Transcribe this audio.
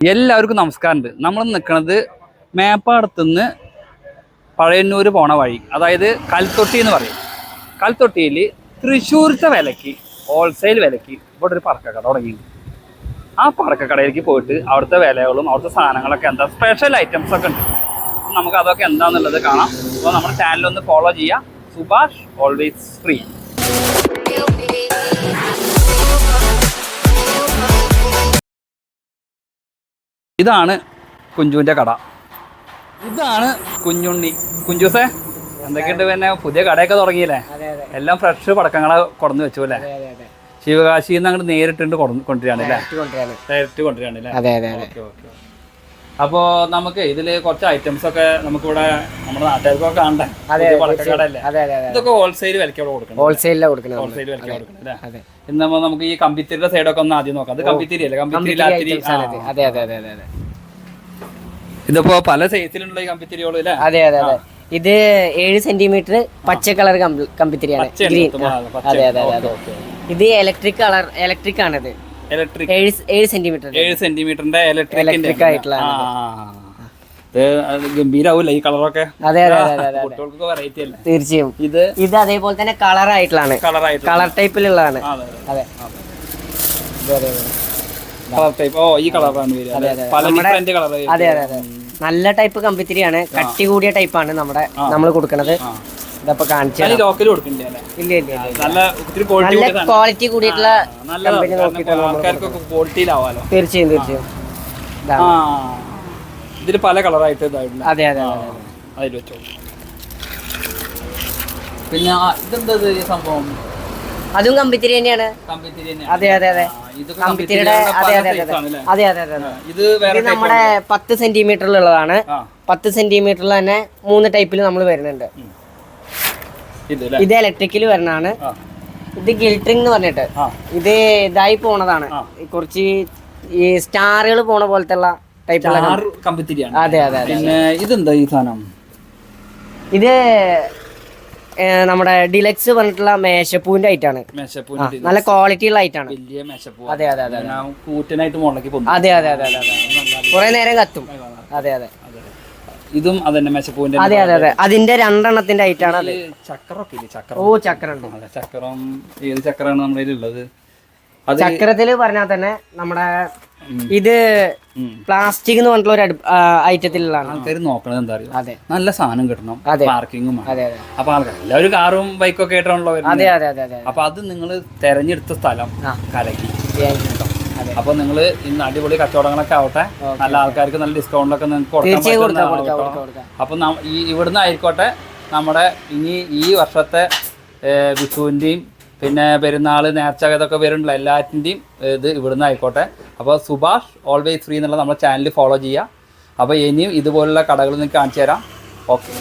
എല്ലാവർക്കും നമസ്കാരമുണ്ട്. നമ്മൾ നിൽക്കുന്നത് മേപ്പാടത്തുനിന്ന് പഴയന്നൂര് പോണ വഴി അതായത് കൽത്തൊട്ടി എന്ന് പറയും. കൽത്തൊട്ടിയിൽ തൃശ്ശൂരത്തെ വിലയ്ക്ക് ഹോൾസെയിൽ വിലയ്ക്ക് ഇവിടെ ഒരു പറക്കക്കട തുടങ്ങി ആ പറക്കക്കടയിലേക്ക് പോയിട്ട് അവിടുത്തെ വിലകളും അവിടുത്തെ സാധനങ്ങളൊക്കെ എന്താ സ്പെഷ്യൽ ഐറ്റംസ് ഒക്കെ ഉണ്ട്. നമുക്ക് അതൊക്കെ എന്താണെന്നുള്ളത് കാണാം. അപ്പോൾ നമ്മുടെ ചാനൽ ഒന്ന് ഫോളോ ചെയ്യാം സുഭാഷ് ഓൾവേസ് ഫ്രീ ഇതാണ് കുഞ്ചുവിന്റെ കട. ഇതാണ് കുഞ്ഞുണ്ണി. കുഞ്ചൂസേ എന്തൊക്കെയുണ്ട് പിന്നെ? പുതിയ കടയൊക്കെ തുടങ്ങിയില്ലേ? എല്ലാം ഫ്രഷ് പടക്കങ്ങളെ കൊടന്ന് വെച്ചു അല്ലേ? ശിവകാശിന്ന് അങ്ങോട്ട് നേരിട്ടുണ്ട് കൊണ്ടുവരികയാണ് അല്ലേ? ഡയറക്റ്റ് കൊണ്ടുവരികയാണ് അല്ലേ? അതെ അതെ അതെ. Okay okay. അപ്പോൾ നമുക്ക് ഇതിൽ കുറച്ച് ഐറ്റംസ് ഒക്കെ നമുക്ക് ഇവിടെ നമ്മുടെ നാട്ടുകാർക്കൊക്കെ കാണണ്ടേ? ഇതൊക്കെ ഹോൾസെയിൽ വിലക്കോട് കൊടുക്കണം കൊടുക്കുന്നത് ഹോൾസെയിൽ വിലയ്ക്ക് കൊടുക്കണം അല്ലേ? ഇന്ന് നമുക്ക് ഈ കമ്പിത്തിരിയുടെ ഒക്കെ ഒന്ന് ആദ്യം നോക്കാം. അത് കമ്പിത്തിരി അല്ലേ? കമ്പിത്തിരി. അതെ അതെ അതെ അതെ ഇതിപ്പോ പല സൈസിലുള്ള ഈ അല്ലേ? അതെ അതെ അതെ. ഇത് ഏഴ് സെന്റിമീറ്റർ പച്ച കളർ കമ്പിത്തിരിയാണ്. ഗ്രീൻ. അതെ അതെ അതെ ഇത് ഇലക്ട്രിക് കളർ ഇലക്ട്രിക് ആണിത്. ഇലക്ട്രിക് ഏഴ് സെന്റിമീറ്റർ ഏഴ് സെന്റിമീറ്ററിന്റെ ഇലക്ട്രിക് ആയിട്ടുള്ള ഗംഭീരാവൂല ഈ കളറൊക്കെ? അതെ അതെ അതെ കുട്ടികൾക്ക് വെറൈറ്റി അല്ലേ? തീർച്ചയായും. ഇത് ഇത് അതേപോലെ തന്നെ കളർ ആയിട്ടുള്ളതാണ് കളറായിട്ട് കളർ ടൈപ്പിലുള്ളതാണ് അതെ കളർ ടൈപ്പ് ഓ ഈ കളറാണ് കളർ അതെ അതെ അതെ. നല്ല ടൈപ്പ് കമ്പിത്തിരിയാണ് കട്ടി കൂടിയ ടൈപ്പാണ് നമ്മുടെ നമ്മൾ കൊടുക്കുന്നത് ഇതപ്പോ കാണിച്ചു ഞാൻ ലോക്കൽ ഇല്ല ഇല്ല നല്ല ഒത്തിരി നല്ല ക്വാളിറ്റി കൂടിയിട്ടുള്ള കമ്പനി കാരണം നോക്കിയിട്ടാണ് നമ്മൾ ആൾക്കാർക്കൊക്കെ ക്വാളിറ്റിയിലാവാലോ തീർച്ചയായും തീർച്ചയായും. ഇതാണ്. ആ. ഇതിൽ പല കളറായിട്ട് അതെ അതെ അതെ. അതെ. അതിൽ വെച്ചോ. പിന്നെ ആ, ഇതെന്താ ഇത് ഈ സംഭവം? അതും കമ്പിത്തിരി തന്നെയാണ്. കമ്പിത്തിരി തന്നെയാണ്. അതെ അതെ അതെ. ഇതൊക്കെ കമ്പിത്തിരിയുടെ അതെ അതെ അതെ? അതെ അതെ അതെ അതെ. ഇത് വേറെ ഇത് നമ്മുടെ പത്ത് സെന്റിമീറ്ററിലുള്ളതാണ് ആ. പത്ത് സെന്റിമീറ്ററിൽ തന്നെ മൂന്ന് ടൈപ്പിൽ നമ്മൾ വരുന്നുണ്ട്. ഇത് ഇലക്ട്രിക്കൽ വരണാണ് ഇത് ഗിൽട്രിങ് എന്ന് പറഞ്ഞിട്ട്. ഇത് ഇതായി പോണതാണ്. കുറച്ച് ഈ സ്റ്റാറുകൾ പോണ പോലത്തെ ഉള്ള കമ്പിത്തിരിയാണ്. അതെ അതെ പിന്നെ ഇതെന്താ ഈ സാധനം? ഇത് നമ്മുടെ ഡിലക്സ് പറഞ്ഞിട്ടുള്ള മേശപ്പൂവിന്റെ ഐറ്റാണ് നല്ല ക്വാളിറ്റി ഉള്ള ഐറ്റാണ് അതെ അതെ അതെ അതെ. അതെ അതെ അതെ കുറെ നേരം കത്തും. അതെ അതെ. ഇതും അതന്നെ മെച്ചപ്പൂവിന്റെ അതെ അതെ അതെ. അതിന്റെ രണ്ടെണ്ണത്തിന്റെ ഐറ്റാണ് അത്. ചക്രമൊക്കെ ഇല്ലേ? ചക്രം. ഓ ചക്രം ഉണ്ട് അതെ ചക്രം. ഏത് ചക്രമാണ് നമ്മുടെ ഉള്ളത് ചക്രത്തിൽ പറഞ്ഞാൽ തന്നെ നമ്മുടെ ഇത്. പ്ലാസ്റ്റിക് എന്ന് പറഞ്ഞിട്ടുള്ള ഒരു ഐറ്റത്തിലുള്ളതാണ്. ആൾക്കാർ നോക്കണത് എന്താ അറിയോ? അതെ. നല്ല സാധനം കിട്ടണം. പാർക്കിങ്ങും അപ്പൊ ആൾക്കാർ എല്ലാവരും കാറും ബൈക്കും ഒക്കെ ആയിട്ടാണല്ലോ അതെ അതെ അതെ അപ്പൊ അത് നിങ്ങൾ തെരഞ്ഞെടുത്ത സ്ഥലം. കലക്കി. അതെ. അപ്പൊ നിങ്ങൾ ഇന്ന് അടിപൊളി കച്ചവടങ്ങളൊക്കെ ആവട്ടെ. നല്ല ആൾക്കാർക്ക് നല്ല ഡിസ്കൗണ്ടൊക്കെ നിങ്ങൾക്ക് കൊടുക്കാൻ അപ്പൊ ഈ ഇവിടുന്ന് ആയിക്കോട്ടെ നമ്മുടെ ഇനി ഈ വർഷത്തെ വിഷുവിന്റെയും പിന്നെ പെരുന്നാൾ നേർച്ച ഇതൊക്കെ വരുന്നുണ്ടല്ലോ എല്ലാറ്റിന്റെയും ഇത് ഇവിടുന്ന് ആയിക്കോട്ടെ. അപ്പോൾ സുഭാഷ് ഓൾവേസ് ഫ്രീ എന്നുള്ള നമ്മുടെ ചാനൽ ഫോളോ ചെയ്യുക. അപ്പോൾ ഇനിയും ഇതുപോലുള്ള കടകൾ നിങ്ങൾക്ക് കാണിച്ചു തരാം. ഓക്കെ.